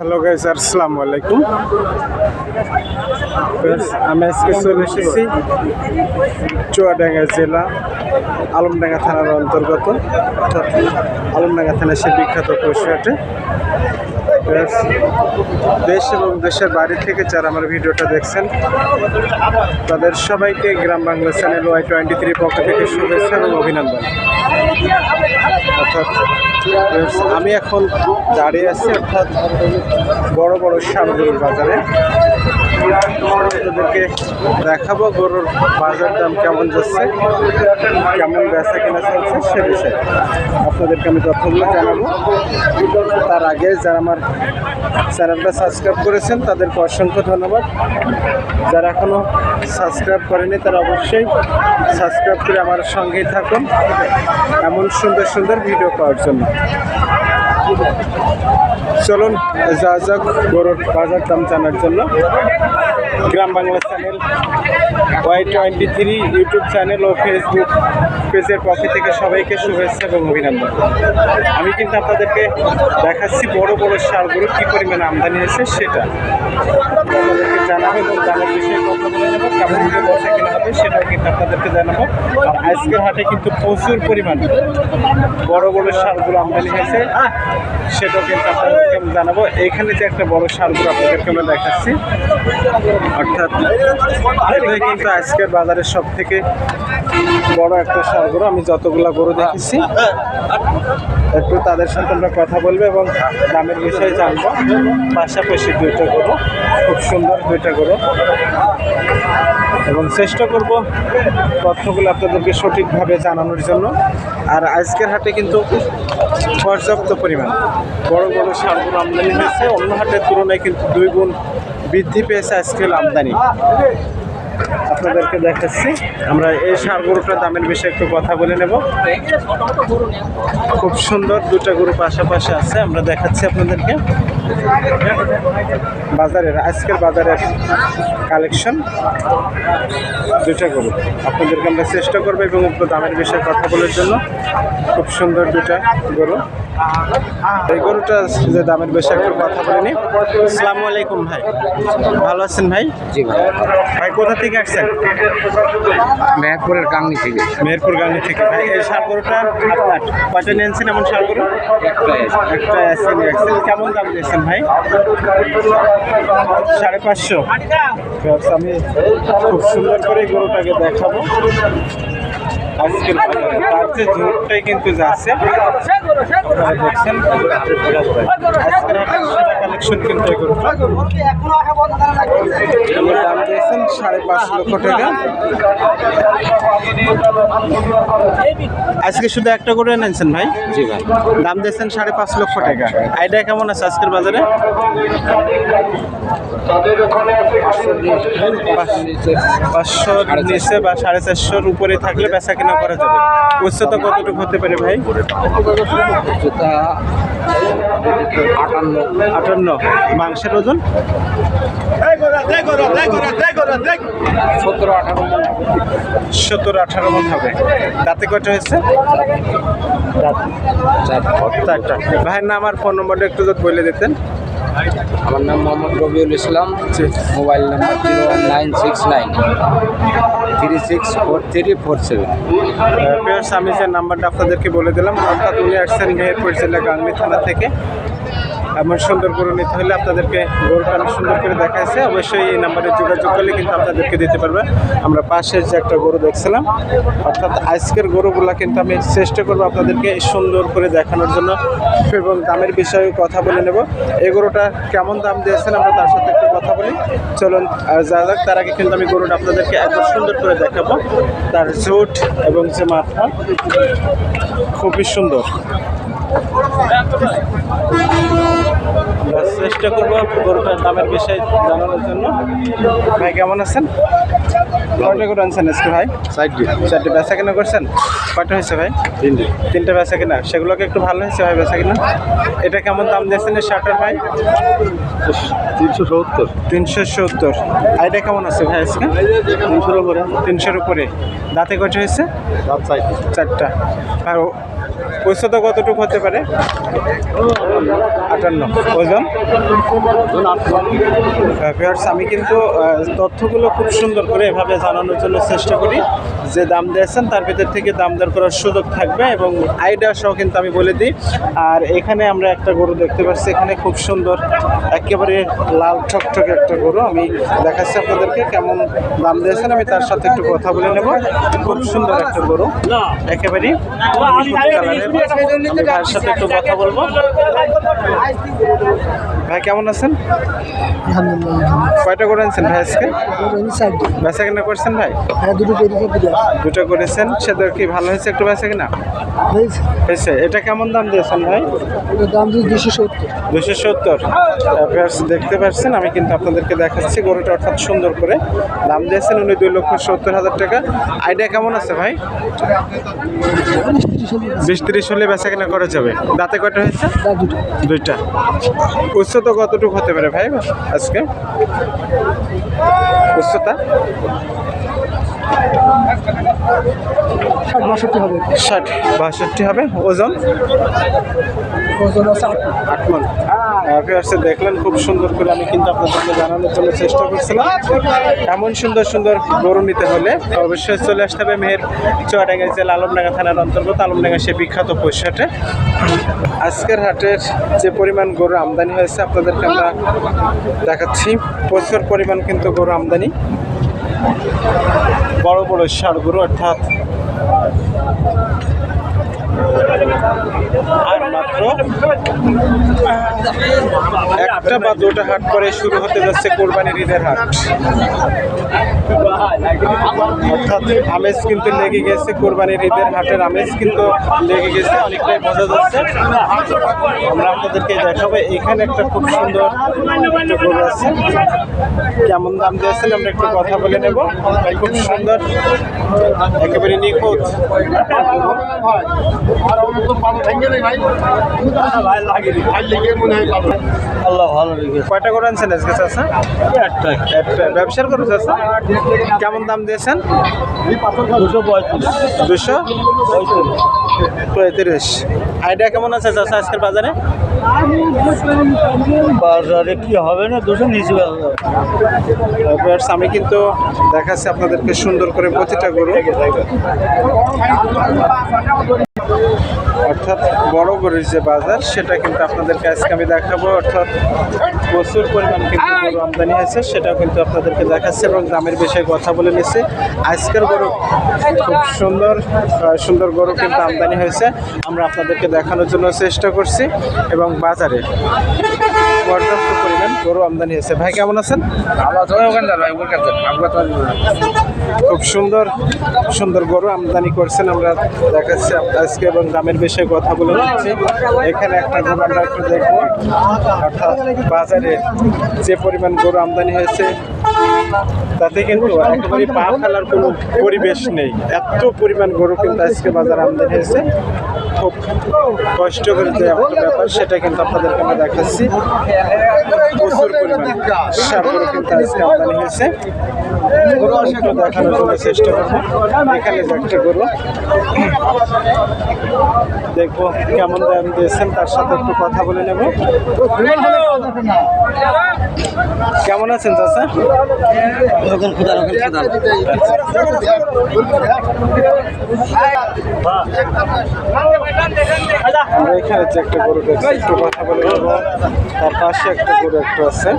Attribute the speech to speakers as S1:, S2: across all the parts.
S1: Hello guys আসসালামু আলাইকুম আমি আজকে চলে এসেছি চুয়াডাঙ্গা জেলা আলমডাঙ্গা থানার অন্তর্গত, অর্থাৎ আলমডাঙ্গা থানা সে বিখ্যাত পশুহাটে দেশ এবং দেশের বাইরে থেকে যারা আমার ভিডিওটা দেখছেন, তাদের সবাইকে Gram Bangla channel Y twenty three পক্ষ থেকে শুভেচ্ছা এবং অভিনন্দন। অর্থাৎ আমি এখন দাঁড়িয়ে আছি অর্থাৎ বড় বড় সামগ্রীর বাজারে। আপনাদেরকে দেখাবো গরুর বাজার দাম কেমন যাচ্ছে, কেমন বেচা কেনা চলছে সে বিষয়ে। আপনাদেরকে আমি তথ্যগুলো জানাব। তার আগে যারা আমার চ্যানেলটা সাবস্ক্রাইব করেছেন, তাদেরকে অসংখ্য ধন্যবাদ। যারা এখনও সাবস্ক্রাইব করেনি, তারা অবশ্যই সাবস্ক্রাইব করে আমার সঙ্গেই থাকুন, এমন সুন্দর সুন্দর ভিডিও পাওয়ার জন্য। চলুন যা যাক গরুর বাজার দাম জানার জন্য। Gram Bangla channel Y twenty three YouTube channel ও ফেসবুক পেজের পক্ষ থেকে সবাইকে শুভেচ্ছা এবং অভিনন্দন। আমি কিন্তু আপনাদেরকে দেখাচ্ছি বড় বড় সারগুলো কী পরিমাণে আমদানি হয়েছে সেটা। আপনাদেরকে জানাব এবং দামের বিষয়ে কথা বলে নেব, কেমন দিয়ে বসে কেনা হবে সেটাও কিন্তু আপনাদেরকে জানাব। আজকের হাটে কিন্তু প্রচুর পরিমাণ বড় বড় সারগুলো আমদানি হয়েছে। সেটাও কিন্তু আপনাদেরকে আমি জানাব। এখানে যে একটা বড় সারগুলো আপনাদেরকে আমরা দেখাচ্ছি। অর্থাৎ এটাই কিন্তু আজকের বাজারের সব থেকে বড় একটা সারগুলো আমি যতগুলা গরু দেখেছি, একটু তাদের সাথে আমরা কথা বলব এবং দামের বিষয়ে জানব। পাশাপাশি দুইটা গরু, খুব সুন্দর দুইটা গরু। এবং চেষ্টা করব তথ্যগুলো আপনাদেরকে সঠিকভাবে জানানোর জন্য। আর আজকের হাটে কিন্তু পর্যাপ্ত পরিমাণ। বড় বড় সারগুলো আমদানি হয়েছে। অন্য হাটের তুলনায় কিন্তু দুই গুণ বৃদ্ধি পেয়েছে আজকের আমদানি। আপনাদেরকে দেখাচ্ছি। আমরা এই সার গরুটার দামের বিষয়ে একটু কথা বলে নেব। খুব সুন্দর দুটা গরু পাশাপাশি আছে। আমরা দেখাচ্ছি আপনাদেরকে। বাজারের, আজকের বাজারের কালেকশন। দুটা গরু। আপনাদেরকে আমরা চেষ্টা করব এবং দামের বিষয়ে কথা বলার জন্য। খুব সুন্দর দুটা গরু। এই গরুটা যে দামের বিষয়ে একটু কথা বলে নি আসসালামু আলাইকুম ভাই। ভালো আছেন ভাই?
S2: জি ভাই।
S1: ভাই কোথা থেকে আসছেন?
S2: মেহেরপুরের গাংনি থেকে।
S1: মেহেরপুর গাঙ্গি থেকে। ভাই এই সার গরুটা আপনার কয়টা নিয়েছেন এমন সার গরু?
S2: আছে।
S1: একটা আসছেন। কেমন দাম দিয়েছেন ভাই? সাড়ে পাঁচশো। আচ্ছা, আমি খুব সুন্দর করে গরুটাকে দেখাবো। যে ঝোঁকটাই কিন্তু যাচ্ছে আপনারা দেখছেন কালেকশন কিন্তু এই দাম দিয়েছেন সাড়ে পাঁচ লক্ষ টাকা আজকে শুধু একটা করে এনেছেন ভাই?
S2: জি ভাই।
S1: দাম দিয়েছেন সাড়ে পাঁচ লক্ষ টাকা। আইডিয়া কেমন আছে আজকের বাজারে? পাঁচশো নিচে বা সাড়ে চারশোর উপরে থাকলে বেচা কিনা করা যাবে। উচ্চতা কতটুকু হতে পারে ভাই?
S2: আটান্ন।
S1: আটান্ন মাংসের ওজন?
S2: সতেরো আঠারো
S1: সত্তর আঠারো মন হবে। তাতে কয়টা হয়েছে? ভাইয়ের নাম আর ফোন নম্বরটা একটু বলে দিতেন।
S2: আমার নাম Mohammad Rabiul Islam, mobile number zero nine six nine. Three six four three four seven
S1: আমি যে নাম্বারটা আপনাদেরকে বলে দিলাম। অর্থাৎ উনি আসছেন মেহেরপুর জেলা গাংনি থানা থেকে। এমন সুন্দর গরু নিতে হলে আপনাদেরকে গরুটা আমি সুন্দর করে দেখাইছে। অবশ্যই এই নাম্বারে যোগাযোগ করলে কিন্তু আপনাদেরকে দিতে পারবে। আমরা পাশের যে একটা গরু দেখছিলাম, অর্থাৎ আজকের গরুগুলা কিন্তু আমি চেষ্টা করব আপনাদেরকে সুন্দর করে দেখানোর জন্য। এবং দামের বিষয়ে কথা বলে নেব। এই গরুটা কেমন দাম দিয়েছেন আমরা তার সাথে একটু কথা বলি। চলুন যা যাক, তার আগে কিন্তু আমি গরুটা আপনাদেরকে একবার সুন্দর করে দেখাবো। তার জোট এবং যে মাথা, খুবই সুন্দর। চেষ্টা করব গরুটার দামের বিষয়ে জানানোর জন্য। ভাই কেমন আছেন? কয়টা আনছেন আজকে ভাই?
S2: সাইডে
S1: চারটে। বেচা কেনা করছেন? কয়টা হয়েছে ভাই?
S2: তিনটে।
S1: তিনটে বেচা কেনা। সেগুলোকে একটু ভালো হয়েছে ভাই বেচা কেনা? এটা কেমন দাম দিয়েছেন এই শার্টের ভাই?
S2: তিনশো সত্তর।
S1: তিনশো সত্তর। আর এটা কেমন আছে ভাই আজকে?
S2: তিনশোর উপরে।
S1: তিনশোর উপরে। দাঁতে কয়টা হয়েছে? চারটা। আর উচ্চতা কতটুকু হতে পারে? আটান্ন। ওজন? আমি কিন্তু তথ্যগুলো খুব সুন্দর করে এভাবে জানানোর জন্য চেষ্টা করি। যে দাম দিয়েছেন, তার ভিতর থেকে দাম দর করার সুযোগ থাকবে এবং আইডিয়া সহ কিন্তু আমি বলে দিই। আর এখানে আমরা একটা গরু দেখতে পাচ্ছি, এখানে খুব সুন্দর, একেবারে লাল ঠকঠকে একটা গরু। আমি দেখাচ্ছি আপনাদেরকে কেমন দাম দিয়েছেন, আমি তার সাথে একটু কথা বলে নেব। খুব সুন্দর একটা গরু একেবারে তার সাথে একটু কথা বলব। ভাই কেমন আছেন? কয়টা করে আনছেন ভাই আজকে? বেচা কেনা করছেন ভাই?
S3: হ্যাঁ দুটো
S1: করেছেন। সেটা কি ভালো হয়েছে একটু বেচা কেনা?
S3: হয়েছে।
S1: এটা কেমন দাম দিয়েছেন ভাই?
S3: দাম দিয়ে দুশো সত্তর।
S1: দুশো সত্তর। দেখতে পাচ্ছেন আমি কিন্তু আপনাদেরকে দেখাচ্ছি গরুটা অর্থাৎ সুন্দর করে। দাম দিয়েছেন উনি দুই লক্ষ সত্তর হাজার টাকা। আইডিয়া কেমন আছে ভাই? বিশ তিরিশ হলে বেচা কেনা করা যাবে? দাঁতে কয়টা হয়েছে?
S3: দুটো।
S1: দুইটা। উচ্চতা কতটুকু হতে পারে ভাই আজকে? উচ্চতা?
S3: ষাট বাষট্টি হবে।
S1: ষাট। বাষট্টি হবে ওজন?
S3: ওজন আছে আট
S1: মন। দেখলেন খুব সুন্দর করে আমি কিন্তু আপনাদেরকে জানানোর জন্য চেষ্টা করছিলাম। এমন সুন্দর সুন্দর গরু নিতে হলে অবশ্যই চলে আসতে হবে মেহের চুয়াডাঙ্গা জেলা আলমডাঙ্গা থানার অন্তর্গত আলমডাঙ্গা সে বিখ্যাত পৈশাটে। আজকের হাটের যে পরিমাণ গরু আমদানি হয়েছে আপনাদেরকে আমরা দেখাচ্ছি। প্রচুর পরিমাণ কিন্তু গরু আমদানি। বড় বড় ষাড় অর্থাৎ আর মাত্র একটা বা দুটা হাট পরে শুরু হতে যাচ্ছে কোরবানির ঈদের হাট। অর্থাৎ আমেজ কিন্তু লেগে গেছে, কোরবানির ঈদের হাটের আমেজ কিন্তু লেগে গেছে, অনেকটাই বোঝা যাচ্ছে। আমরা আপনাদেরকে দেখাবো, এখানে একটা খুব সুন্দর আছে। কেমন দাম দিয়েছেন আমরা একটু কথা বলে নেব। খুব সুন্দর, একেবারে নিখুঁত।
S3: আল্লাহ ভালো
S1: কয়টা করে আনছেন আজকে চাষা একটা। ব্যবসার করে চাষা কেমন দাম দিয়েছেন?
S3: দুশো পঁয়ত্রিশ।
S1: দুশো পঁয়ত্রিশ। আইডিয়া কেমন আছে চাষা আজকের বাজারে?
S3: বাজারে কি হবে না দুশো নিচে
S1: আমি কিন্তু দেখাচ্ছি আপনাদেরকে সুন্দর করে প্রতিটা গরু। অর্থাৎ বড় গরুর যে বাজার, সেটা কিন্তু আপনাদেরকে আজকে আমি দেখাবো। অর্থাৎ প্রচুর পরিমাণ কিন্তু গরু আমদানি হয়েছে, সেটাও কিন্তু আপনাদেরকে দেখাচ্ছে এবং দামের বিষয়ে কথা বলে নিচ্ছে। আজকের গরু খুব সুন্দর সুন্দর গরু কিন্তু আমদানি হয়েছে। আমরা আপনাদেরকে দেখানোর জন্য চেষ্টা করছি এবং বাজারে পর্যাপ্ত পরিমাণ গরু আমদানি হয়েছে ভাই কেমন আছেন? খুব সুন্দর সুন্দর গরু আমদানি করছেন। আমরা দেখাচ্ছি আজকে এবং দামের বিষয়ে কথা বলে নিচ্ছি। এখানে একটা গরু আমরা একটু দেখব। অর্থাৎ বাজারে যে পরিমাণ গরু আমদানি হয়েছে তাতে কিন্তু একেবারে পা ফেলার কোনো পরিবেশ নেই। এত পরিমাণ গরু কিন্তু আজকে বাজার আমদানি হয়েছে। খুব কষ্ট করে যে একটা ব্যাপার সেটা কিন্তু আপনাদেরকে আমরা দেখাচ্ছি। প্রচুর পরিমাণ সার কিন্তু আজকে আমদানি হয়েছে। একটু দেখানোর জন্য চেষ্টা করব। এখানে একটা গরু। দেখব কেমন দাম দিয়েছেন তার সাথে একটু কথা বলে নেব। কেমন আছেন চাচা? আমরা এখানে যে একটা গরু দেখছি একটু কথা বলে নেব। তার পাশে একটা গরু একটা আছে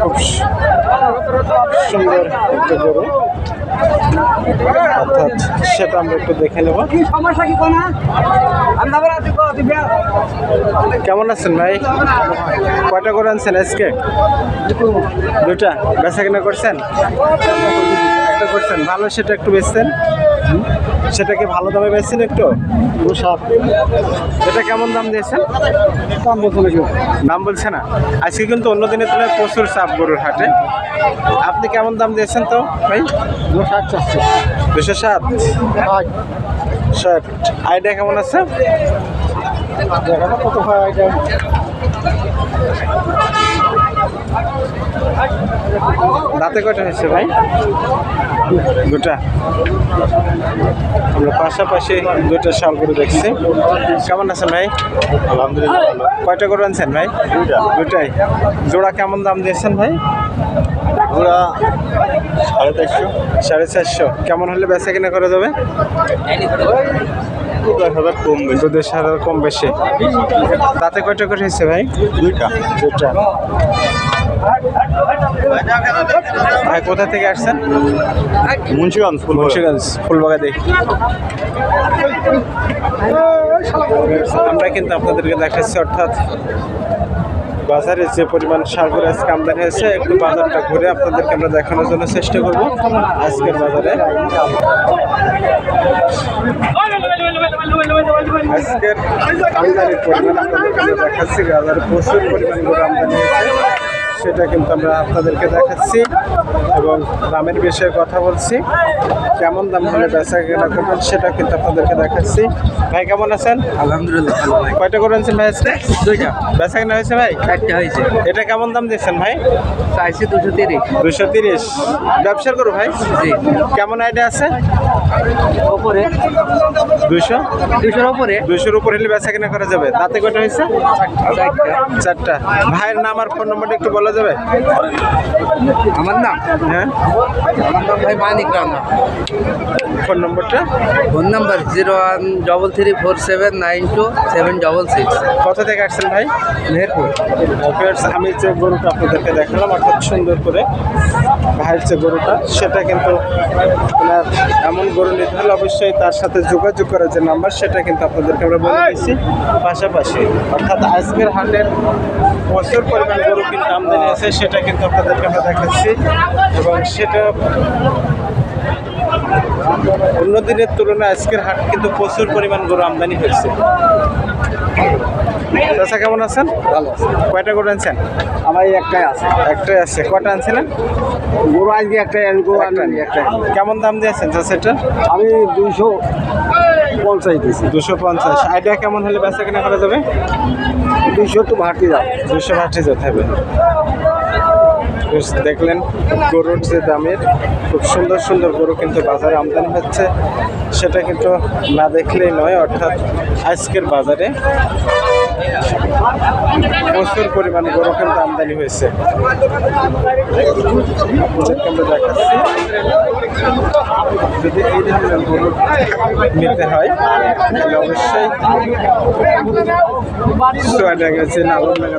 S1: খুব সুন্দর একটা গরু। অর্থাৎ সেটা আমরা একটু দেখে নেব। কেমন আছেন ভাই? কয়টা করে আনছেন আজকে? দুটা বেচা কিনা করছেন? একটা করছেন। ভালো সেটা একটু বেচছেন সেটাকে ভালো দামে বেচছেন একটু? এটা কেমন দাম দিয়েছেন?
S3: দাম বলতে নাকি?
S1: দাম বলছে না। আজকে কিন্তু অন্য দিনের তুলনায় প্রচুর চাপ গরুর হাটে। আপনি কেমন দাম দিয়েছেন তো ভাই?
S3: ষাট চারশো
S1: দুশো সাত
S3: ষাট।
S1: ষাট। আইডিয়া কেমন আছে?
S3: কত হয় এটা
S1: রাতে কয়টা হয়েছে ভাই? দুটা। আমরা পাশাপাশি দুটা শাল করে দেখছি। কেমন আছেন ভাই?
S3: আলহামদুলিল্লাহ
S1: কয়টা করে আনছেন ভাই? দুটাই জোড়া কেমন দাম দিয়েছেন ভাই?
S3: ওরা সাড়ে চারশো।
S1: সাড়ে চারশো। কেমন হলে বেচা কিনা করা যাবে? দুধের সার কম বেশি। তাতে কয়টা করে হয়েছে ভাই?
S3: দুইটা।
S1: দুটা ভাই কোথা থেকে আসছেন?
S3: মুন্সিগঞ্জ ফুল
S1: মুন্সিগঞ্জ ফুলবাগা দেখি আমরা কিন্তু আপনাদেরকে দেখাচ্ছি অর্থাৎ বাজারে যে পরিমাণ সারগুলো আজকে আমদানি হয়েছে একটু বাজারটা ঘুরে আপনাদেরকে আমরা দেখানোর জন্য চেষ্টা করব আজকের বাজারে। আজকের আমদানির পরিমাণ আপনাদেরকে দেখাচ্ছি বাজারে প্রচুর পরিমাণ গরু আমদানি হয়েছে। সেটা কিন্তু আমরা আপনাদেরকে দেখাচ্ছি। এবং দামের বিষয়ে কথা বলছি। কেমন দাম হলে বেচা কেনা করবেন সেটা কিন্তু আপনাদেরকে দেখাচ্ছি। ভাই কেমন আছেন?
S2: আলহামদুলিল্লাহ
S1: কয়টা করে আনছেন ভাই আজকে?
S2: দুইটা।
S1: বেচা কেনা হয়েছে ভাই?
S2: চারটে হয়েছে।
S1: এটা কেমন দাম দিচ্ছেন ভাই?
S2: চাইছি দুশো তিরিশ।
S1: দুশো তিরিশ। ব্যবসা করো ভাই?
S2: জি।
S1: কেমন আইডিয়া আছে?
S2: ওপরে।
S1: দুশো?
S2: দুশোর ওপরে।
S1: দুশোর উপরে হলে বেচা কেনা করা যাবে। তাতে কয়টা হয়েছে?
S2: চারটা।
S1: ভাইয়ের নাম আর ফোন নম্বরটা একটু বলা যাবে?
S2: আমার নাম
S1: হ্যাঁ?
S2: আমার নাম ভাই মানিক রানা।
S1: ফোন নম্বরটা?
S2: Phone number zero one double three four seven nine two seven double six.
S1: কোথা থেকে আসছেন ভাই?
S2: মেহেরপুর।
S1: আমি যে গরুটা আপনাদেরকে দেখালাম অর্থাৎ সুন্দর করে ভাইয়ের যে গরুটা সেটা কিন্তু আপনার এমন গরু নিতে হলে অবশ্যই তার সাথে যোগাযোগ করার যে নাম্বার সেটা কিন্তু আপনাদেরকে আমরা বলে দিচ্ছি পাশাপাশি অর্থাৎ আজকের হাটের প্রচুর পরিমাণ গরু কিন্তু আমদানি আছে সেটা কিন্তু আপনাদেরকে আমরা দেখাচ্ছি। এবং সেটা অন্য দিনের তুলনায় আজকের হাট কিন্তু প্রচুর পরিমাণ গরু আমদানি হয়েছে। চাচা কেমন আছেন?
S3: ভালো
S1: কয়টা গরু আনছেন?
S3: আমার একটাই আছে।
S1: একটাই আছে। কটা আনছিলেন?
S3: গরু আজকে একটাই আনি গরু আনি একটাই
S1: কেমন দাম দিয়েছেন চাচা এটা?
S3: আমি দুইশো পঞ্চাশ দিয়েছি।
S1: দুশো পঞ্চাশ। আইডিয়া কেমন হলে বেচা কেনা করা যাবে?
S3: দুইশো তো ভাটি দাও
S1: দুশো ভাটি যেতে হবে। দেখলেন। গরুর যে দামের খুব সুন্দর সুন্দর গরু কিন্তু বাজারে আমদানি হচ্ছে, সেটা কিন্তু না দেখলেই নয়, অর্থাৎ আজকের বাজারে প্রচুর পরিমাণে গরু কিন্তু আমদানি হয়েছে যদি এই ধরনের গরু নিতে হয়, তাহলে অবশ্যই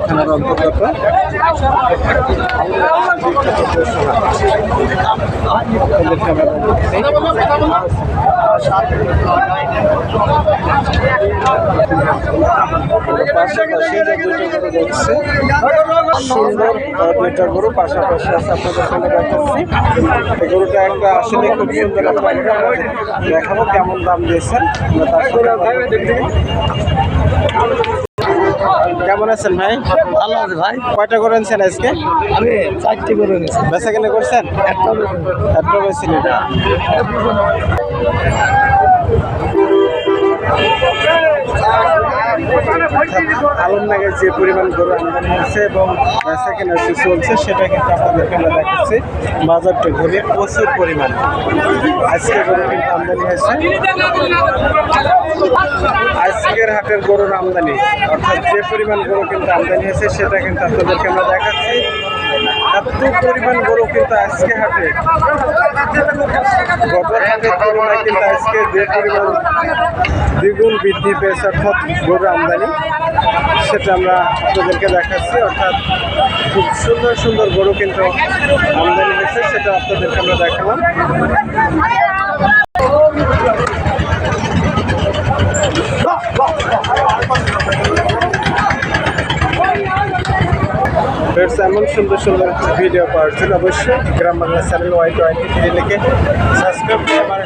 S1: থানার অন্তর্গত। পাশাপাশি যে দুইটা গরু দেখছি সুন্দর দুইটা গরু পাশাপাশি আছে আপনাদের সামনে দেখাচ্ছি। এই গরুটা একটা আসলে খুব সুন্দর দেখাবো কেমন দাম দিয়েছেন তার কেমন আছেন ভাই?
S3: ভালো আছে ভাই।
S1: কয়টা করে আনছেন আজকে?
S3: আমি চারটে করে নিয়েছি
S1: বেচা কেনা করছেন?
S3: একটা
S1: একটা বেশি এটা। আলমনাগের যে পরিমাণ গরু আমদানি হয়েছে এবং বেচা কেনা চলছে, সেটা কিন্তু আপনাদেরকে আমরা দেখাচ্ছি। বাজারটা ঘুরে প্রচুর পরিমাণ। আজকে গরু কিন্তু আমদানি হয়েছে। আজকের হাটের গরুর আমদানি, অর্থাৎ যে পরিমাণ গরু কিন্তু আমদানি হয়েছে, সেটা কিন্তু আপনাদেরকে আমরা দেখাচ্ছি। এত পরিমাণ গরু কিন্তু আজকে হাটে। তুলনায় কিন্তু আজকে যে পরিমাণ দ্বিগুণ বৃদ্ধি পেয়েছে অর্থাৎ গরুর আমদানি, সেটা আমরা আপনাদেরকে দেখাচ্ছি। অর্থাৎ খুব সুন্দর সুন্দর গরু কিন্তু আমদানি হয়েছে, সেটা আপনাদেরকে আমরা দেখালাম। এমন সুন্দর সুন্দর ভিডিও পাওয়ার জন্য অবশ্যই Gram Bangla channel Y twenty three লিখে সাবস্ক্রাইব করে আমার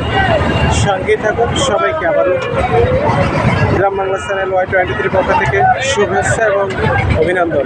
S1: সঙ্গে থাকুন। সবাইকে আবারও Gram Bangla channel Y twenty three পক্ষ থেকে শুভেচ্ছা এবং অভিনন্দন।